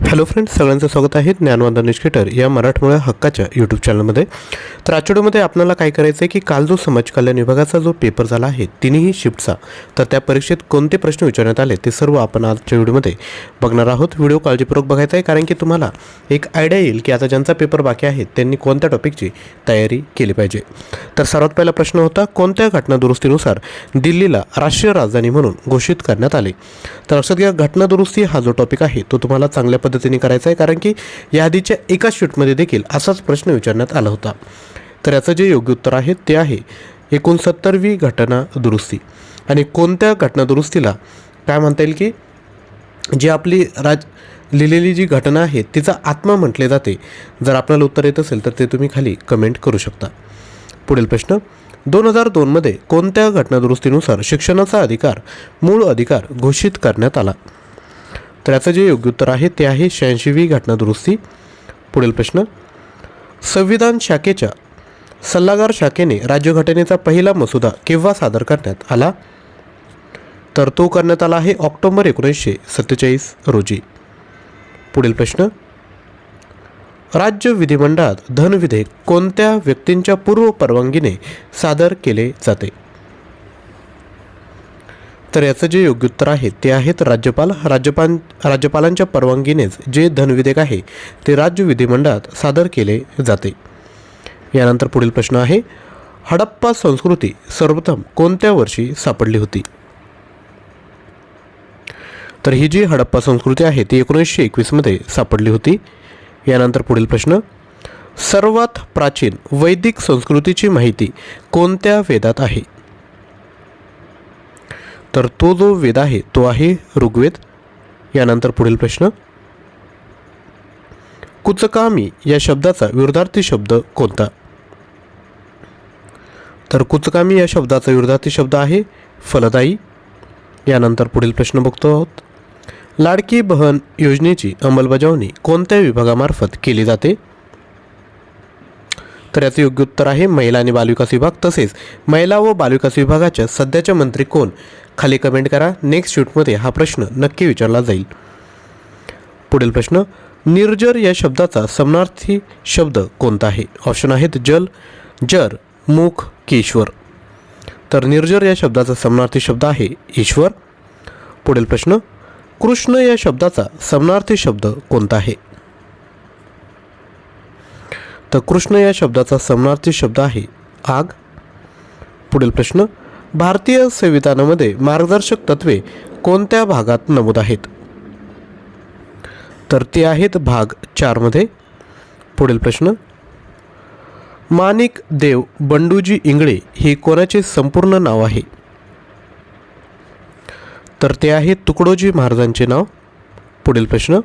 Hello friends सगळ्यांचं स्वागत आहे ज्ञानवंदन निष्केटर या मराठमोळ्या हक्काच्या यूट्यूब चॅनलमध्ये तर आठवड्यामध्ये आपल्याला काय करायचं आहे की काल जो समाज कल्याण विभागाचा जो पेपर झाला आहे तिन्ही शिफ्टचा तर त्या परीक्षेत कोणते प्रश्न विचारण्यात आले ते सर्व आपण आजच्या व्हिडिओमध्ये बघणार आहोत. व्हिडिओ काळजीपूर्वक बघायचा आहे कारण की तुम्हाला एक आयडिया येईल की आता ज्यांचा पेपर बाकी आहे त्यांनी कोणत्या टॉपिकची तयारी केली पाहिजे. तर सर्वात पहिला प्रश्न होता कोणत्या घटना दुरुस्तीनुसार दिल्लीला राष्ट्रीय राजधानी म्हणून घोषित करण्यात आले? तर लक्षात घ्या घटना दुरुस्ती हा जो टॉपिक आहे तो तुम्हाला चांगल्या पद्धतीने करायचा आहे कारण की या आधीच्या एका शूटमध्ये देखील असाच प्रश्न विचारण्यात आला होता. तर याचं जे योग्य उत्तर आहे ते आहे एकोणसत्तरवी घटना दुरुस्ती. आणि कोणत्या घटना दुरुस्तीला काय म्हणता येईल की जी आपली राज लिहिलेली जी घटना आहे तिचा आत्मा म्हटले जाते. जर आपल्याला उत्तर येत असेल तर ते तुम्ही खाली कमेंट करू शकता. पुढील प्रश्न. दोन हजार दोनमध्ये कोणत्या घटनादुरुस्तीनुसार शिक्षणाचा अधिकार मूळ अधिकार घोषित करण्यात आला? तर याचं जे योग्य उत्तर आहे ते आहे शहाऐंशीवी घटनादुरुस्ती. पुढील प्रश्न. संविधान शाखेच्या सल्लागार शाखेने राज्यघटनेचा पहिला मसुदा केव्हा सादर करण्यात आला? तर तो करण्यात आला आहे ऑक्टोबर एकोणीसशे सत्तेचाळीस रोजी. पुढील प्रश्न. राज्य विधिमंडळात धन विधेयक कोणत्या व्यक्तींच्या पूर्व परवानगीने सादर केले जाते? तर याचं जे योग्य उत्तर आहे ते आहेत राज्यपाल राज्यपाल राज्यपालांच्या परवानगीनेच जे धनविधेयक आहे ते राज्य विधिमंडळात सादर केले जाते. यानंतर पुढील प्रश्न आहे हडप्पा संस्कृती सर्वप्रथम कोणत्या वर्षी सापडली होती? तर ही जी हडप्पा संस्कृती आहे ती एकोणीसशे एकवीसमध्ये सापडली होती. यानंतर पुढील प्रश्न सर्वात प्राचीन वैदिक संस्कृतीची माहिती कोणत्या वेदात आहे? तर तो जो वेद आहे तो आहे ऋग्वेद. यानंतर पुढील प्रश्न. कुचकामी या शब्दाचा विरोधार्थी शब्द कोणता? तर कुचकामी या शब्दाचा विरोधार्थी शब्द आहे फलदायी. यानंतर पुढील प्रश्न बघतो आहोत. लाडकी बहन योजनेची अंमलबजावणी कोणत्या विभागामार्फत केली जाते? तर याचं योग्य उत्तर आहे महिला आणि बालविकास विभाग. तसेच महिला व बालविकास विभागाच्या सध्याचे मंत्री कोण? खाली कमेंट करा. नेक्स्ट शूटमध्ये हा प्रश्न नक्की विचारला जाईल. पुढील प्रश्न निर्जर या शब्दाचा समनार्थी शब्द कोणता आहे? ऑप्शन आहेत जल जर मुख की ईश्वर. तर निर्जर या शब्दाचा समनार्थी शब्द आहे ईश्वर. पुढील प्रश्न कृष्ण या शब्दाचा समनार्थी शब्द कोणता आहे? तर कृष्ण या शब्दाचा समनार्थी शब्द आहे आग. पुढील प्रश्न भारतीय संविधानामध्ये मार्गदर्शक तत्वे कोणत्या भागात नमूद आहेत? तर ते आहेत भाग चारमध्ये पुढील प्रश्न. माणिक देव बंडूजी इंगळे हे कोणाचे संपूर्ण नाव आहे? तर ते आहे तुकडोजी महाराजांचे नाव. पुढील प्रश्न.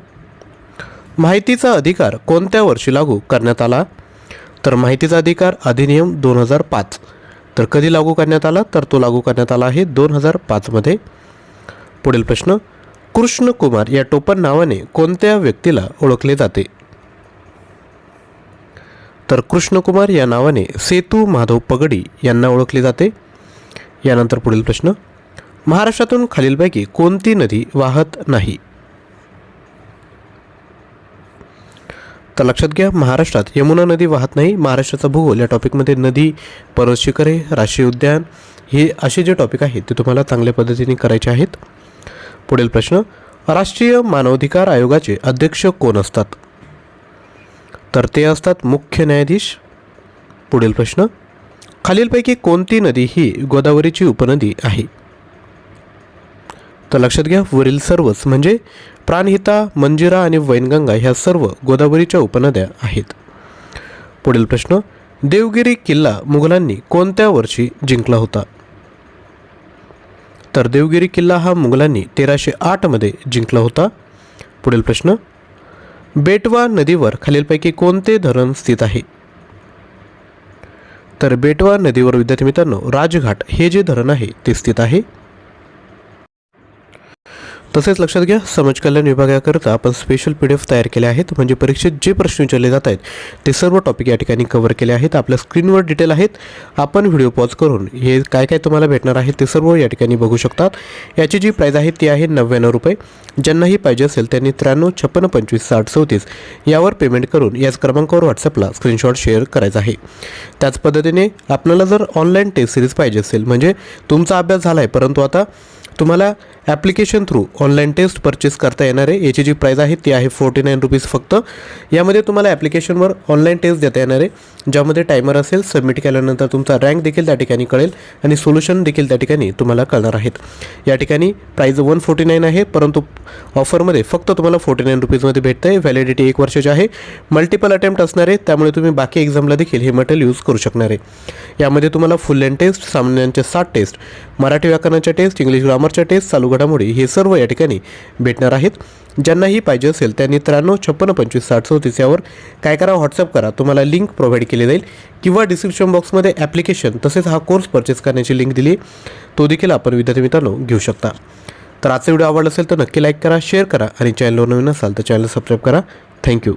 माहितीचा अधिकार कोणत्या वर्षी लागू करण्यात आला? तर माहितीचा अधिकार अधिनियम दोन हजार पाच. तर कधी लागू करण्यात आला? तर तो लागू करण्यात आला आहे दोन हजार पाचमध्ये पुढील प्रश्न कृष्ण कुमार या टोपण नावाने कोणत्या व्यक्तीला ओळखले जाते? तर कृष्णकुमार या नावाने सेतू माधव पगडी यांना ओळखले जाते. यानंतर पुढील प्रश्न महाराष्ट्रातून खालीलपैकी कोणती नदी वाहत नाही? तर लक्षात घ्या महाराष्ट्रात यमुना नदी वाहत नाही. महाराष्ट्राचा भूगोल या टॉपिकमध्ये नदी पर्वत शिखरे राष्ट्रीय उद्यान हे असे जे टॉपिक आहेत ते तुम्हाला चांगल्या पद्धतीने करायचे आहेत. पुढील प्रश्न राष्ट्रीय मानवाधिकार आयोगाचे अध्यक्ष कोण असतात? तर ते असतात मुख्य न्यायाधीश. पुढील प्रश्न खालीलपैकी कोणती नदी ही गोदावरीची उपनदी आहे? तर लक्षात घ्या वरील सर्वच म्हणजे प्राणहिता मंजिरा आणि वैनगंगा ह्या सर्व गोदावरीच्या उपनद्या आहेत. पुढील प्रश्न देवगिरी किल्ला मुघलांनी कोणत्या वर्षी जिंकला होता? तर देवगिरी किल्ला हा मुघलांनी तेराशे आठमध्ये जिंकला होता. पुढील प्रश्न बेटवा नदीवर खालीलपैकी कोणते धरण स्थित आहे? तर बेटवा नदीवर विद्यार्थी मित्रांनो राजघाट हे जे धरण आहे ते स्थित आहे. तसेच लक्षात घ्या समाज कल्याण विभागाकरता आपण स्पेशल पी डी एफ तयार केले आहेत. म्हणजे परीक्षेत जे प्रश्न विचारले जात आहेत ते सर्व टॉपिक या ठिकाणी कव्हर केले आहेत. आपल्या स्क्रीनवर डिटेल आहेत. आपण व्हिडिओ पॉज करून हे काय काय तुम्हाला भेटणार आहे ते सर्व या ठिकाणी बघू शकतात. याची जी प्राईज आहे ती आहे नव्याण्णव रुपये. ज्यांनाही पाहिजे असेल त्यांनी त्र्याण्णव छप्पन्न पंचवीस साठ चौतीस यावर पेमेंट करून याच क्रमांकावर व्हॉट्सअपला स्क्रीनशॉट शेअर करायचा आहे. त्याच पद्धतीने आपल्याला जर ऑनलाईन टेस्ट सिरीज पाहिजे असेल म्हणजे तुमचा अभ्यास झाला आहे परंतु आता तुम्हाला application through online test purchase करता येणार आहे याची जी प्राईज आहे ती आहे फोर्टी नाईन रुपीज फक्त. यामध्ये तुम्हाला ॲप्लिकेशनवर ऑनलाईन टेस्ट देता येणार आहे ज्यामध्ये टायमर असेल सबमिट केल्यानंतर तुमचा रँक देखील त्या ठिकाणी कळेल आणि सोल्युशन देखील त्या ठिकाणी तुम्हाला कळणार आहेत. या ठिकाणी प्राईज वन फोर्टी नाईन आहे परंतु ऑफरमध्ये फक्त तुम्हाला फोर्टी नाईन रुपीजमध्ये भेटतं आहे व्हॅलिडिटी एक वर्षाची आहे. मल्टिपल अटेम्प्ट असणार आहे त्यामुळे तुम्ही बाकी एक्झामला देखील हे मटेरियल यूज करू शकणार आहे. यामध्ये तुम्हाला फुल लेन टेस्ट सामन्यांचे सात टेस्ट मराठी व्याकरणाच्या टेस्ट इंग्लिश ग्रामरच्या टेस्ट चालू घडामोडी हे सर्व या ठिकाणी भेटणार आहेत. ज्यांनाही पाहिजे असेल त्यांनी त्र्याण्णव छप्पन्न पंचवीस साठ चौतीस यावर काय करा व्हॉट्सअप करा. तुम्हाला लिंक प्रोव्हाइड केली जाईल. किंवा डिस्क्रिप्शन बॉक्समध्ये ॲप्लिकेशन तसेच हा कोर्स परचेस करण्याची लिंक दिली. तो देखील आपण विद्यार्थी मित्रांनो घेऊ शकता. तर आजचा व्हिडिओ आवडला असेल तर नक्की लाईक करा शेअर करा. आणि चॅनलवर नवीन असाल तर चॅनल सबस्क्राईब करा. थँक्यू